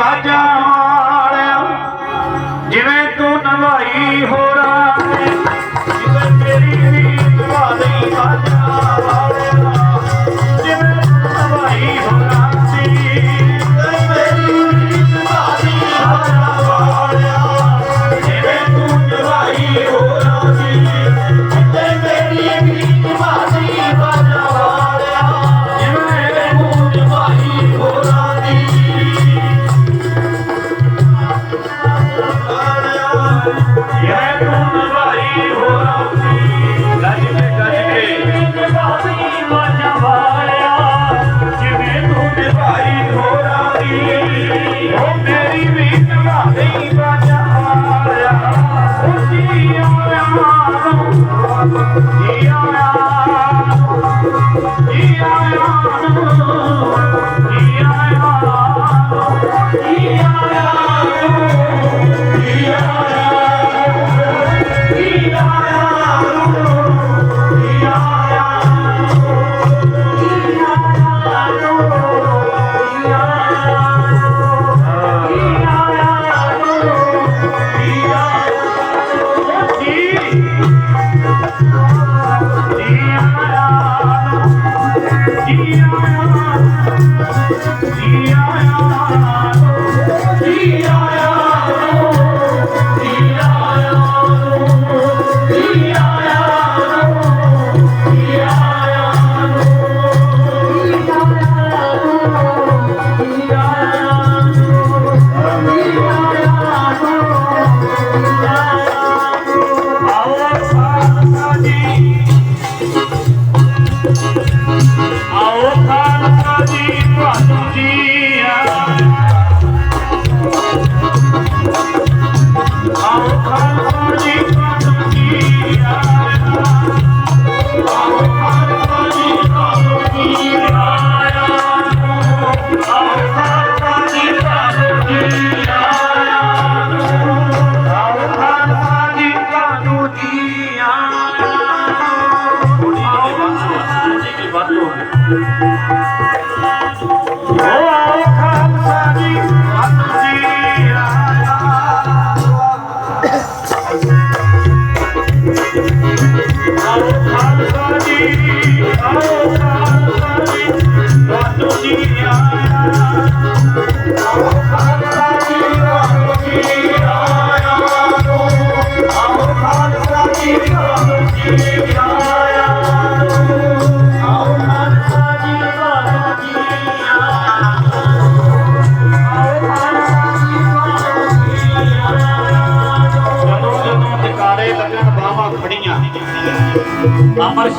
বাজাও ਜੀ ਆਇਆ Oh!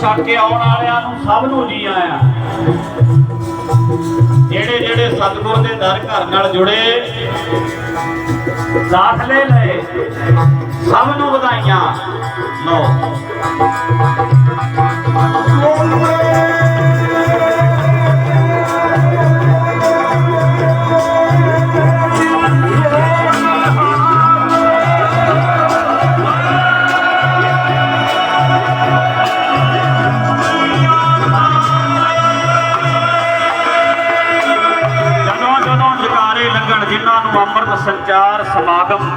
ਛਕ ਕੇ ਆਉਣ ਵਾਲਿਆਂ ਨੂੰ ਸਭ ਨੂੰ ਜੀ ਆਇਆ। ਜਿਹੜੇ ਜਿਹੜੇ ਸਤਿਗੁਰ ਦੇ ਦਰ ਘਰ ਨਾਲ ਜੁੜੇ, ਦਾਖਲੇ ਲਏ, ਸਭ ਨੂੰ ਵਧਾਈਆਂ। ਲਓ। ਸੰਚਾਰ ਸਮਾਗਮ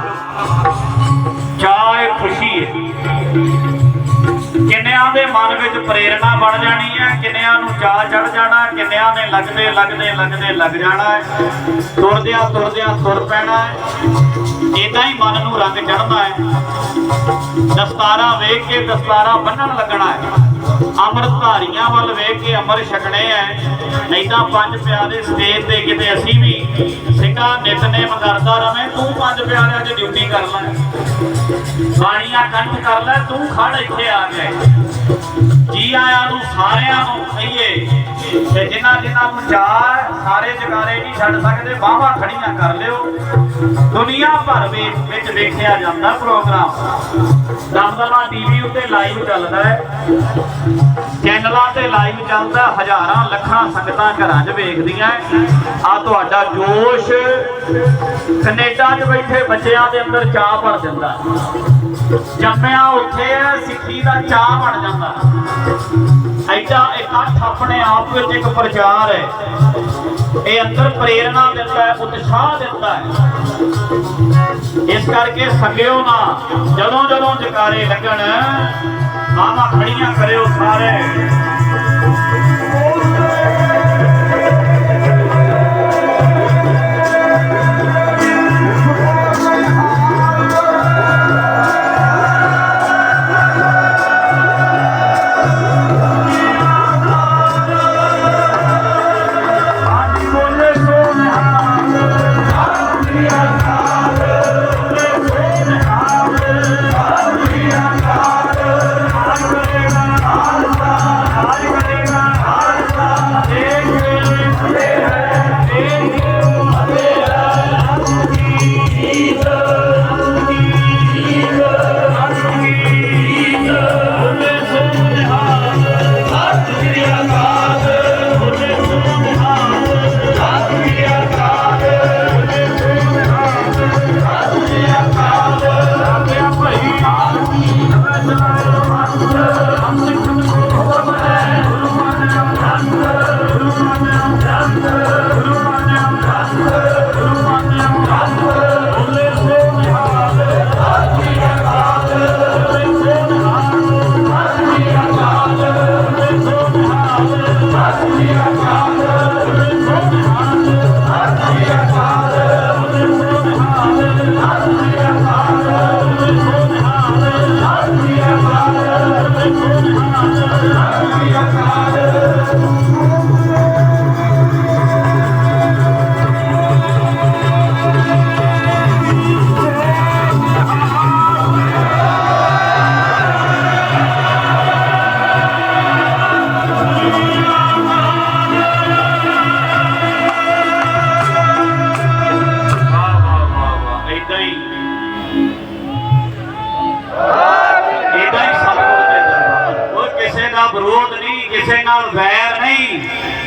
ਕਿੰਨਿਆਂ ਦੇ ਮਨ ਵਿੱਚ ਪ੍ਰੇਰਣਾ ਬਣ ਜਾਣੀ ਹੈ। ਕਿੰਨਿਆਂ ਨੂੰ ਚਾਹ ਚੜ ਜਾਣਾ, ਕਿੰਨਿਆਂ ਨੇ ਲੱਗਦੇ ਲੱਗਦੇ ਲੱਗਦੇ ਲੱਗ ਜਾਣਾ ਹੈ। ਤੁਰਦਿਆਂ ਤੁਰਦਿਆਂ ਤੁਰ ਪੈਣਾ ਹੈ। ਇਦਾਂ ਹੀ ਮਨ ਨੂੰ ਰੰਗ ਚੜ੍ਹਦਾ ਹੈ। ਦਸਤਾਰਾਂ ਵੇਖ ਕੇ ਦਸਤਾਰਾਂ ਬੰਨਣ ਲੱਗਣਾ ਹੈ। ਅੰਮ੍ਰਿਤ ਧਾਰੀਆਂ ਵੱਲ ਵੇਖ ਕੇ ਅੰਮ੍ਰਿਤ ਛਕਣੇ ਐ ਨਹੀਂ ਤਾਂ ਪੰਜ ਪਿਆਰੇ ਸਟੇਜ ਤੇ ਕਿਤੇ ਅਸੀਂ ਵੀ ਸਿੰਘਾਂ ਨਿਤਨੇਮ ਕਰਦਾ ਰਵੇਂ, ਤੂੰ ਪੰਜ ਪਿਆਰਿਆਂ 'ਚ ਡਿਊਟੀ ਕਰ ਲੈ। ਬਾਣੀਆਂ ਕੰਠ ਕਰ ਲੈ, ਤੂੰ ਖੜ ਇੱਥੇ ਆ ਕੇ। ਜੀ ਆਇਆਂ ਨੂੰ ਸਾਰਿਆਂ ਨੂੰ ਕਹੀਏ ਤੇ ਜਿਨ੍ਹਾਂ ਜਿਨ੍ਹਾਂ ਨੂੰ ਸਾਰੇ ਜਗਾਰੇ ਨਹੀਂ ਛੱਡ ਸਕਦੇ ਬਾਹਾਂ ਖੜੀਆਂ ਕਰ ਲਿਓ। ਦੁਨੀਆ ਭਰ ਵਿੱਚ ਵਿੱਚ ਵੇਖਿਆ ਜਾਂਦਾ ਪ੍ਰੋਗਰਾਮ। ਦਮਦਮਾ ਟੀਵੀ ਉੱਤੇ ਲਾਈਵ ਚੱਲਦਾ ਹੈ। ਚੈਨਲਾਂ ਤੇ ਲਾਈਵ ਚੱਲਦਾ, ਹਜ਼ਾਰਾਂ ਲੱਖਾਂ ਸੰਗਤਾਂ ਘਰਾਂ 'ਚ ਵੇਖਦੀਆਂ ਆ ਤੁਹਾਡਾ ਜੋਸ਼ ਕੈਨੇਡਾ 'ਚ ਬੈਠੇ ਬੱਚਿਆਂ ਦੇ ਅੰਦਰ ਚਾਹ ਭਰ ਦਿੰਦਾ ਜੰਮਿਆ ਉੱਥੇ ਹੈ, ਸਿੱਖੀ ਦਾ ਚਾਹ ਬਣ ਜਾਂਦਾ ਐਡਾ ਇਕੱਠ ਆਪਣੇ ਆਪ ਵਿੱਚ ਇੱਕ ਪ੍ਰਚਾਰ ਹੈ। ਇਹ ਅੰਦਰ ਪ੍ਰੇਰਣਾ ਦਿੰਦਾ ਹੈ, ਉਤਸ਼ਾਹ ਦਿੰਦਾ ਹੈ। ਇਸ ਕਰਕੇ ਸੰਗਿਓ ਨਾ ਜਦੋਂ ਜਦੋਂ ਜਕਾਰੇ ਲੱਗਣ ਆਵਾਂ ਖੜੀਆਂ ਕਰਿਓ ਸਾਰੇ।